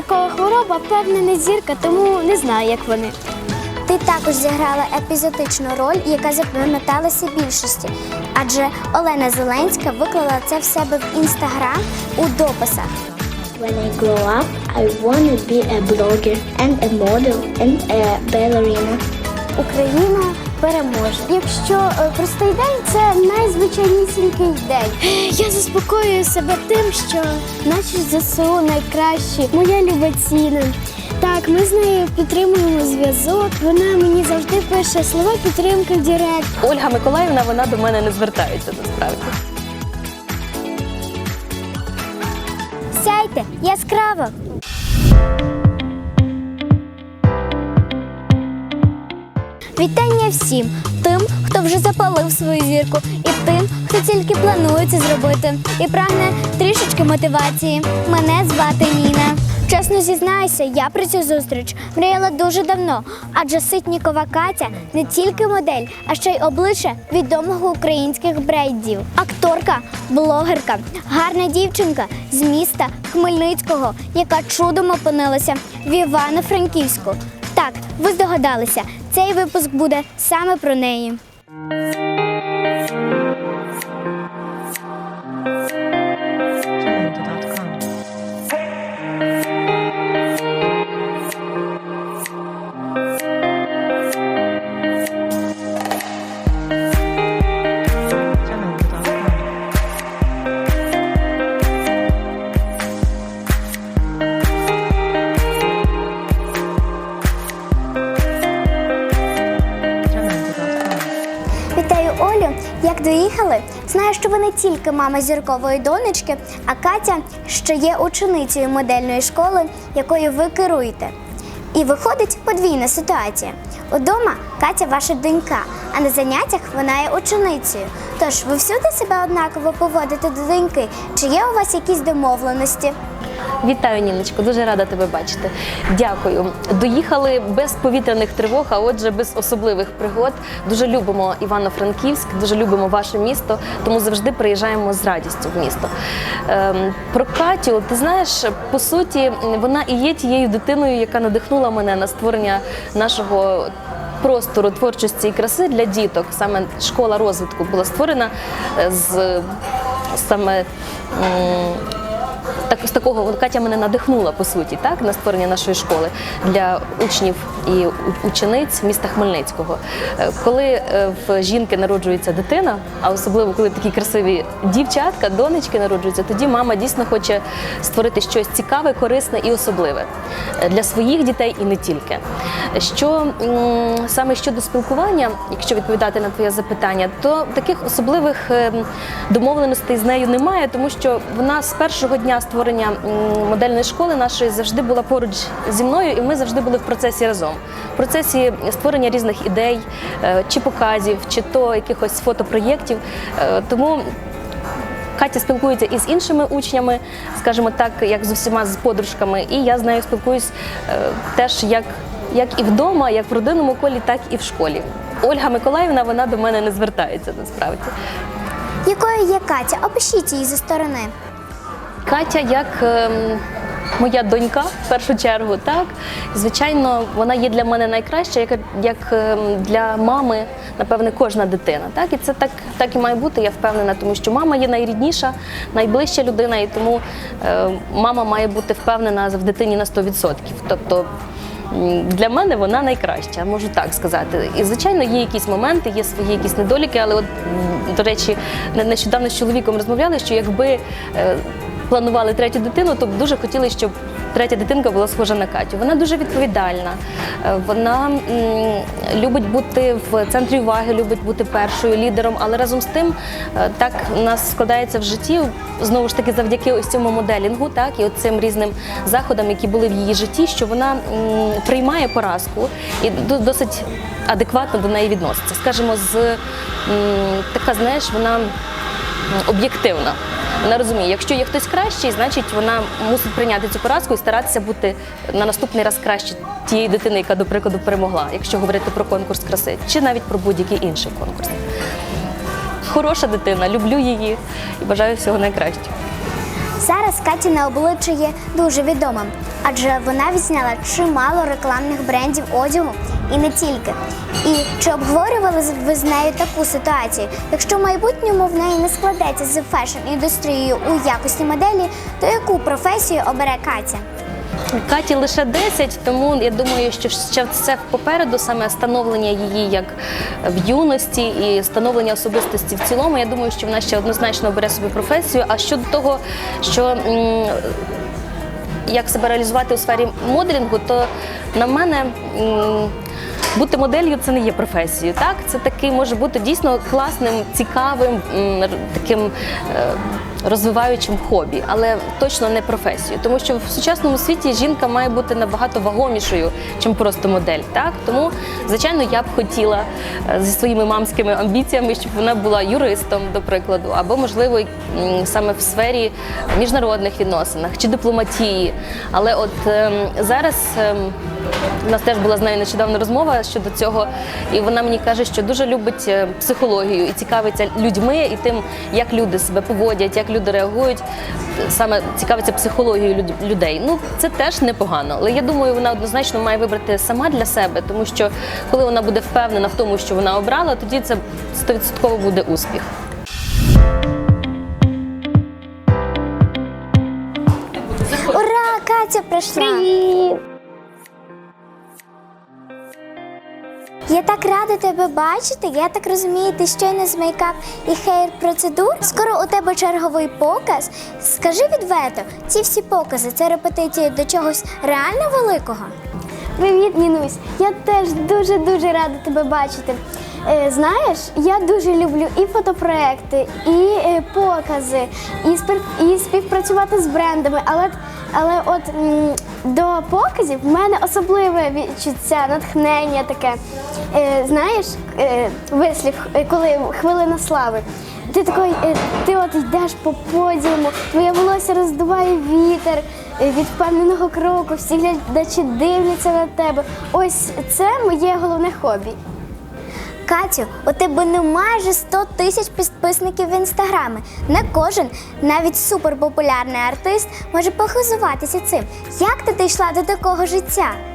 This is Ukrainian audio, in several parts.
зіркова хвороба, певне не зірка, тому не знаю, як вони. Ти також зіграла епізодичну роль, яка запам'яталася більшості. Адже Олена Зеленська виклала це в себе в інстаграм у дописах. When I grow up, I want to be a blogger and a model and a ballerina. Україна переможе. Якщо е, простий день це найзвичайнісінький день. Я заспокоюю себе тим, що наші ЗСУ найкращі, моя Любаціна. Так, ми з нею підтримуємо зв'язок. Вона мені завжди пише слова підтримки в Директ. Ольга Миколаївна, вона до мене не звертається насправді. Сяйте яскраво. Вітання всім тим, хто вже запалив свою зірку, і тим, хто тільки планує це зробити і прагне трішечки мотивації. Мене звати Ніна. Чесно зізнаюся, я про цю зустріч мріяла дуже давно, адже Ситнікова Катя не тільки модель, а ще й обличчя відомого українських брендів. Акторка, блогерка, гарна дівчинка з міста Хмельницького, яка чудом опинилася в Івано-Франківську. Так, ви здогадалися, цей випуск буде саме про неї. Тільки мама зіркової донечки, а Катя ще є ученицею модельної школи, якою ви керуєте. І виходить подвійна ситуація. Удома Катя ваша донька, а на заняттях вона є ученицею. Тож ви всюди себе однаково поводите до доньки? Чи є у вас якісь домовленості? Вітаю, Ніночко, дуже рада тебе бачити. Дякую. Доїхали без повітряних тривог, а отже, без особливих пригод. Дуже любимо Івано-Франківськ, дуже любимо ваше місто, тому завжди приїжджаємо з радістю в місто. Ем, про Катю, ти знаєш, по суті, вона і є тією дитиною, яка надихнула мене на створення нашого. Простору творчості і краси для діток, саме школа розвитку була створена е, з саме з такого Катя мене надихнула по суті, так на створення нашої школи для учнів і учениць міста Хмельницького. Е, Коли е, в жінки народжується дитина, а особливо коли такі красиві дівчатка, донечки народжуються, тоді мама дійсно хоче створити щось цікаве, корисне і особливе е, для своїх дітей і не тільки. Що саме щодо спілкування, якщо відповідати на твоє запитання, то таких особливих е, домовленостей з нею немає, тому що вона з першого дня створення модельної школи нашої завжди була поруч зі мною, і ми завжди були в процесі разом. В процесі створення різних ідей, е, чи показів, чи то якихось фотопроєктів. Е, Тому Катя спілкується і з іншими учнями, скажімо так, як з усіма з подружками, і я з нею спілкуюсь е, теж як, як і вдома, як в родинному колі, так і в школі. Ольга Миколаївна вона до мене не звертається насправді. Якою є Катя? Опишіть її зі сторони. Катя як ем, моя донька в першу чергу, так звичайно, вона є для мене найкраща, як, як ем, для мами, напевне, кожна дитина. Так і це так, так і має бути. Я впевнена, тому що мама є найрідніша, найближча людина, і тому е, мама має бути впевнена в дитині на 100%. Тобто. Для мене вона найкраща, можу так сказати. І звичайно, є якісь моменти, є свої якісь недоліки, але от до речі, нещодавно з чоловіком розмовляли, що якби е, планували третю дитину, то дуже хотіли, щоб третя дитинка була схожа на Катю. Вона дуже відповідальна, е, вона любить бути в центрі уваги, любить бути першою лідером, але разом з тим е, так у нас складається в житті знову ж таки завдяки ось цьому моделінгу, так і цим різним заходам, які були в її житті, що вона приймає поразку і досить адекватно до неї відноситься. Скажімо, з така, знаєш, вона об'єктивна. Вона розуміє, якщо є хтось кращий, значить вона мусить прийняти цю поразку і старатися бути на наступний раз краще тієї дитини, яка, до прикладу, перемогла, якщо говорити про конкурс краси, чи навіть про будь-який інший конкурс. Хороша дитина, люблю її і бажаю всього найкращого. Зараз Катіне обличчя є дуже відомим, адже вона відзняла чимало рекламних брендів одягу і не тільки. І чи обговорювали ви з нею таку ситуацію? Якщо в майбутньому в неї не складеться з фешн-індустрією у якості моделі, то яку професію обере Катя? Каті лише 10, тому я думаю, що ще це попереду саме становлення її як в юності і становлення особистості в цілому. Я думаю, що вона ще однозначно обере собі професію. А щодо того, що як себе реалізувати у сфері моделінгу, то на мене. Бути моделлю це не є професією, так це такий може бути дійсно класним, цікавим, таким е, розвиваючим хобі, але точно не професією. Тому що в сучасному світі жінка має бути набагато вагомішою, чим просто модель. Так тому, звичайно, я б хотіла е, зі своїми мамськими амбіціями, щоб вона була юристом, до прикладу, або можливо саме в сфері міжнародних відносинах чи дипломатії. Але от ем, зараз ем, у нас теж була з нею нещодавно розмова щодо цього, і вона мені каже, що дуже любить е, психологію і цікавиться людьми і тим, як люди себе поводять, як люди реагують. Саме цікавиться психологією люд- людей. Ну це теж непогано. Але я думаю, вона однозначно має вибрати сама для себе, тому що коли вона буде впевнена в тому, що вона обрала, тоді це 100% буде успіх. Ура! Катя прийшла! Привіт! Я так рада тебе бачити. Я так розумію, ти щойно з мейкап і хейр процедур. Скоро у тебе черговий показ. Скажи відверто, ці всі покази це репетиції до чогось реально великого. Привіт, Нінусь! Я теж дуже дуже рада тебе бачити. Е, знаєш, я дуже люблю і фотопроекти, і е, покази, і, спів- і співпрацювати з брендами. Але, але от до показів в мене особливе відчуття, натхнення таке. Е, знаєш, е, вислів, е, коли хвилина слави. Ти такий, е, ти от йдеш по подіуму, твоє волосся роздуває вітер е, від впевненого кроку, всі глядачі дивляться на тебе. Ось це моє головне хобі. Катю, у тебе не майже 100 тисяч підписників в інстаграмі. Не кожен, навіть суперпопулярний артист, може похизуватися цим. Як ти дійшла до такого життя?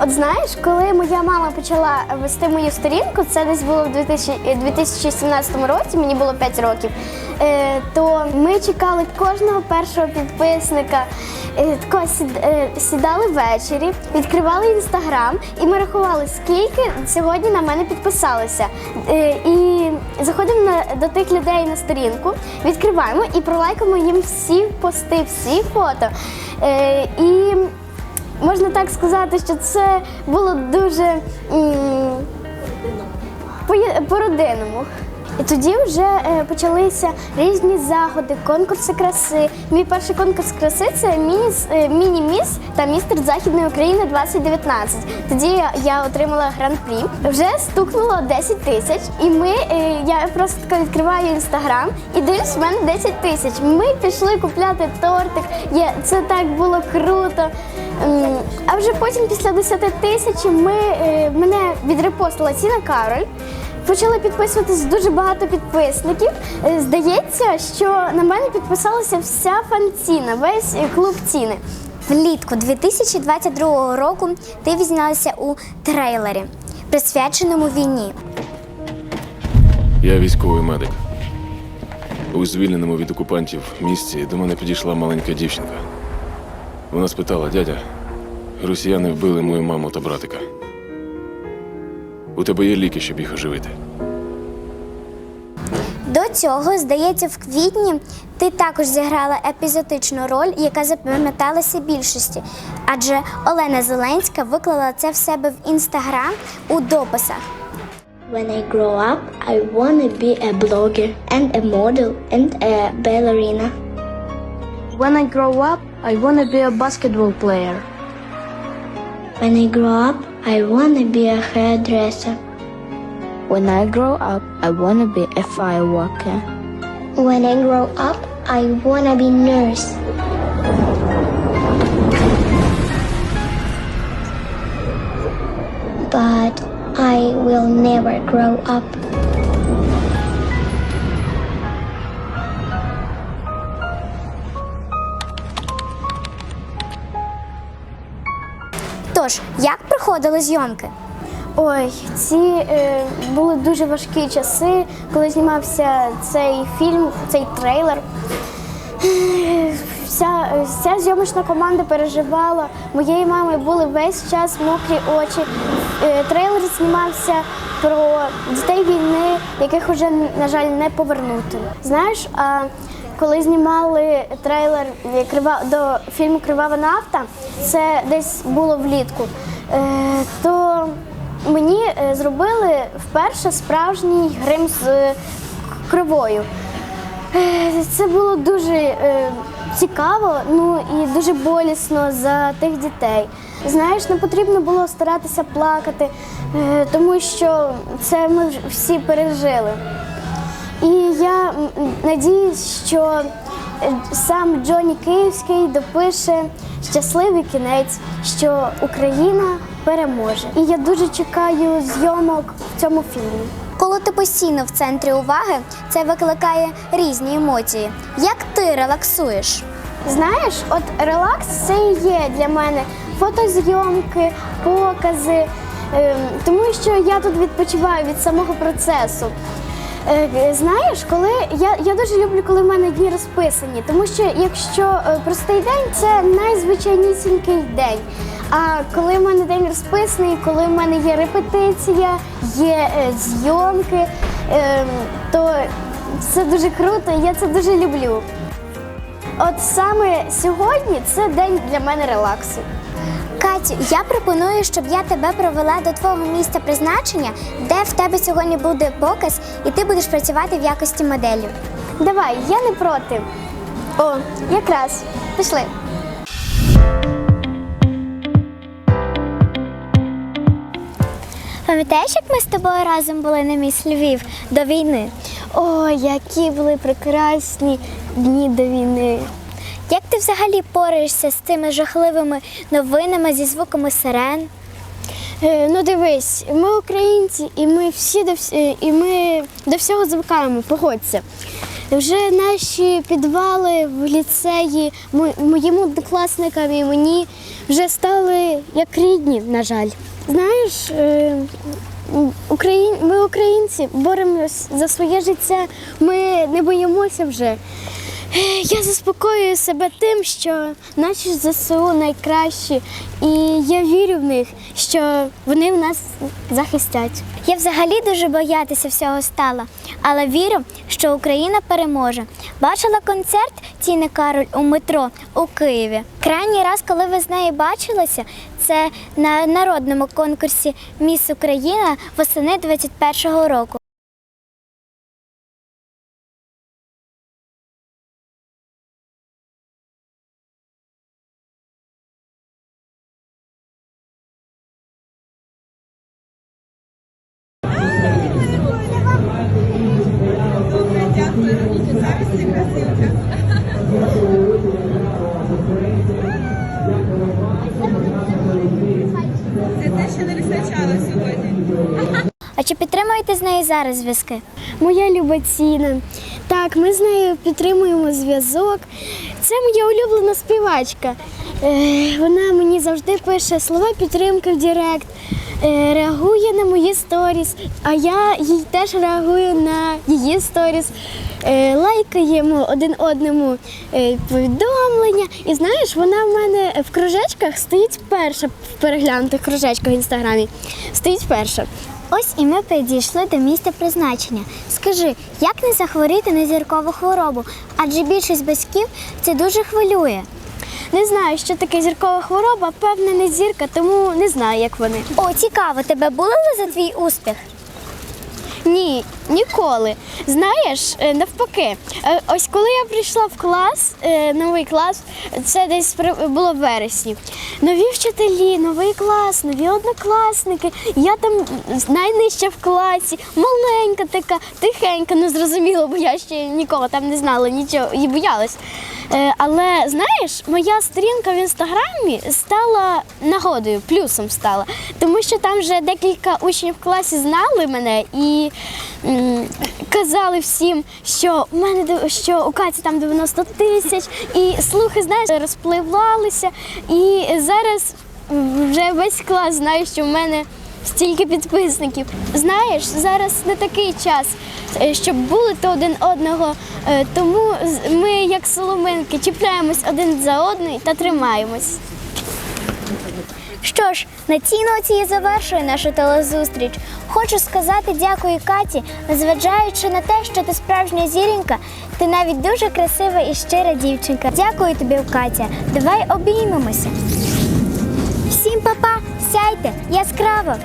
От знаєш, коли моя мама почала вести мою сторінку, це десь було в 2000 е, 2017 році, мені було 5 років, е, то ми чекали кожного першого підписника. Е, тако сід- Сідали ввечері, відкривали інстаграм, і ми рахували, скільки сьогодні на мене підписалося. Е, І заходимо до тих людей на сторінку, відкриваємо і пролайкаємо їм всі пости, всі фото. І можна так сказати, що це було дуже по-родинному. І тоді вже е, почалися різні заходи, конкурси краси. Мій перший конкурс краси це е, міні-міс та містер Західної України 2019. Тоді я, отримала гран-прі. Вже стукнуло 10 тисяч, і ми е, я просто відкриваю інстаграм і дивлюсь, в мене 10 тисяч. Ми пішли купляти тортик. Це так було круто. М, А вже потім, після 10 тисяч, е, мене відрепостила Ціна Кароль. Почали підписуватись дуже багато підписників. Е, Здається, що на мене підписалася вся фанціна, весь е, клуб ціни. Влітку 2022 року ти відзнялася у трейлері, присвяченому війні. Я військовий медик. У звільненому від окупантів місці до мене підійшла маленька дівчинка. Вона спитала, дядя, росіяни вбили мою маму та братика. У тебе є ліки, щоб їх оживити. До цього, здається, в квітні ти також зіграла епізодичну роль, яка запам'яталася більшості. Адже Олена Зеленська виклала це в себе в інстаграм у дописах. When I grow up, I want to be a blogger and a model and a ballerina. When I grow up, I want to be a basketball player. When I grow up, I want to be a hairdresser. When I grow up, I want to be a fireworker. When I grow up, I want to be nurse. But I will never grow up. Тож, як проходили зйомки? Ой, ці е, були дуже важкі часи, коли знімався цей фільм, цей трейлер. Вся, вся зйомочна команда переживала. Моєї мами були весь час мокрі очі. Е, Трейлер знімався про дітей війни, яких вже, на жаль, не повернути. Знаєш, а коли знімали трейлер е, «Крива- до фільму Кривава нафта, це десь було влітку, е, то мені е, зробили вперше справжній грим з е, кривою. Це було дуже цікаво, ну і дуже болісно за тих дітей. Знаєш, не потрібно було старатися плакати, тому що це ми всі пережили. І я надіюсь, що е, сам Джоні Київський допише щасливий кінець, що Україна переможе. І я дуже чекаю зйомок в цьому фільмі. Коли ти постійно в центрі уваги, це викликає різні емоції. Як ти релаксуєш? Знаєш, от релакс це і є для мене фотозйомки, покази, ем, тому що я тут відпочиваю від самого процесу. Е, Знаєш, коли я, я дуже люблю, коли в мене дні розписані, тому що якщо е, простий день це найзвичайнісінький день. А коли в мене день розписаний, коли в мене є репетиція, є е, зйомки, ем, то це дуже круто, я це дуже люблю. От саме сьогодні це день для мене релаксу. Катю, я пропоную, щоб я тебе провела до твого місця призначення, де в тебе сьогодні буде показ, і ти будеш працювати в якості моделі. Давай, я не проти. О, якраз. Пішли. Пам'ятаєш, як ми з тобою разом були на міс Львів до війни? О, які були прекрасні дні до війни. Як ти взагалі пораєшся з цими жахливими новинами зі звуками сирен? Е, ну дивись, ми українці, і ми всі до вс- е, і ми до всього звикаємо, погодься. Вже наші підвали в ліцеї моїм однокласникам і мені вже стали як рідні, на жаль. Знаєш, е, ми українці боремось за своє життя, ми не боїмося вже. Я заспокоюю себе тим, що наші ЗСУ найкращі, і я вірю в них, що вони в нас захистять. Я взагалі дуже боятися всього стала, але вірю, що Україна переможе. Бачила концерт Тіни Кароль у метро у Києві. Крайній раз, коли ви з нею бачилися, це на народному конкурсі Міс Україна восени 21-го року. Це те, що не вистачало сьогодні. А чи підтримуєте з нею зараз зв'язки? Моя Любаціна. Так, ми з нею підтримуємо зв'язок. Це моя улюблена співачка. Е, вона мені завжди пише слова підтримки в Директ, реагує на мої сторіс, а я їй теж реагую на її сторіс. Е, лайкаємо один одному е, повідомлення. І знаєш, вона в мене в кружечках стоїть перша в переглянутих кружечках в інстаграмі. Стоїть перша. Ось і ми підійшли до місця призначення. Скажи, як не захворіти на зіркову хворобу? Адже більшість батьків це дуже хвилює. Не знаю, що таке зіркова хвороба, певне, не зірка, тому не знаю, як вони. О, цікаво, тебе булили за твій успіх? Ні, ніколи. Знаєш, е, навпаки, е, ось коли я прийшла в клас, е, новий клас, це десь було в вересні. Нові вчителі, новий клас, нові однокласники. Я там найнижча в класі, маленька така, тихенька, ну зрозуміло, бо я ще нікого там не знала, нічого і боялась. Е, Але знаєш, моя сторінка в інстаграмі стала нагодою, плюсом стала, тому що там вже декілька учнів в класі знали мене і казали всім, що у мене що у Каті там 90 тисяч, і слухи, знаєш, розпливалися. І зараз вже весь клас знає, що в мене стільки підписників. Знаєш, зараз не такий час, е, щоб булити один одного. е, Тому ми, як соломинки, чіпляємось один за одний та тримаємось. Що ж, на цій ноті я завершую нашу телезустріч. Хочу сказати дякую Каті, незважаючи на те, що ти справжня зіренька, ти навіть дуже красива і щира дівчинка. Дякую тобі, Катя. Давай обіймемося. Всім па-па, сяйте яскраво!